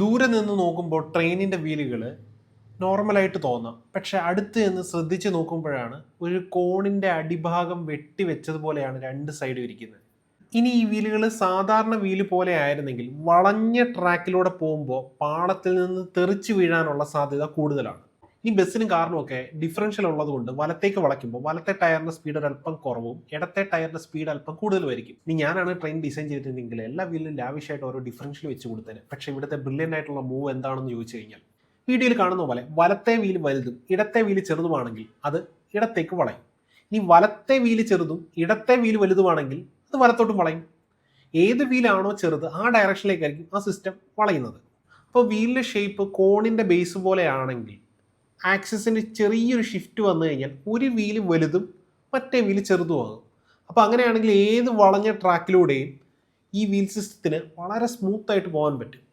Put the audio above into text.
ദൂരെ നിന്ന് നോക്കുമ്പോൾ ട്രെയിനിന്റെ വീലുകൾ നോർമലായിട്ട് തോന്നാം. പക്ഷെ അടുത്ത് നിന്ന് ശ്രദ്ധിച്ച് നോക്കുമ്പോഴാണ് ഒരു കോണിന്റെ അടിഭാഗം വെട്ടി വെച്ചതുപോലെയാണ് രണ്ട് സൈഡും ഇരിക്കുന്നത്. ഇനി ഈ വീലുകൾ സാധാരണ വീൽ പോലെ ആയിരുന്നെങ്കിൽ വളഞ്ഞ ട്രാക്കിലൂടെ പോകുമ്പോൾ പാളത്തിൽ നിന്ന് തെറിച്ച് വീഴാനുള്ള സാധ്യത കൂടുതലാണ്. ഈ ബസ്സിനും കാറിനും ഒക്കെ ഡിഫറൻഷ്യൽ ഉള്ളതുകൊണ്ട് വലത്തേക്ക് വളയ്ക്കുമ്പോൾ വലത്തെ ടയറിന്റെ സ്പീഡ് അല്പം കുറവും ഇടത്തെ ടയറിന്റെ സ്പീഡ് അല്പം കൂടുതലുമായിരിക്കും. ഇനി ഞാനാണ് ട്രെയിൻ ഡിസൈൻ ചെയ്തിട്ടുണ്ടെങ്കിൽ എല്ലാ വീലിലും ലാവിഷായിട്ട് ഓരോ ഡിഫറൻഷ്യൽ വെച്ച് കൊടുത്തേനെ. പക്ഷെ ഇവിടുത്തെ ബ്രില്യന്റ് ആയിട്ടുള്ള മൂവ് എന്താണെന്ന് ചോദിച്ചു കഴിഞ്ഞാൽ വീഡിയോയിൽ കാണുന്ന പോലെ വലത്തെ വീൽ വലുതും ഇടത്തെ വീൽ ചെറുതുമാണെങ്കിൽ അത് ഇടത്തേക്ക് വളയും. ഇനി വലത്തെ വീൽ ചെറുതും ഇടത്തെ വീൽ വലുതുമാണെങ്കിൽ അത് വലത്തോട്ടും വളയും. ഏത് വീലാണോ ചെറുത് ആ ഡയറക്ഷനിലേക്കായിരിക്കും ആ സിസ്റ്റം വളയുന്നത്. അപ്പോൾ വീലിന്റെ ഷേപ്പ് കോണിന്റെ ബേസ് പോലെ ആണെങ്കിൽ ആക്സിസിന് ചെറിയൊരു ഷിഫ്റ്റ് വന്നു കഴിഞ്ഞാൽ ഒരു വീൽ വലുതും മറ്റേ വീൽ ചെറുതുമാകും അപ്പോൾ അങ്ങനെയാണെങ്കിൽ ഏത് വളഞ്ഞ ട്രാക്കിലൂടെയും ഈ വീൽ സിസ്റ്റത്തിന് വളരെ സ്മൂത്തായിട്ട് പോകാൻ പറ്റും.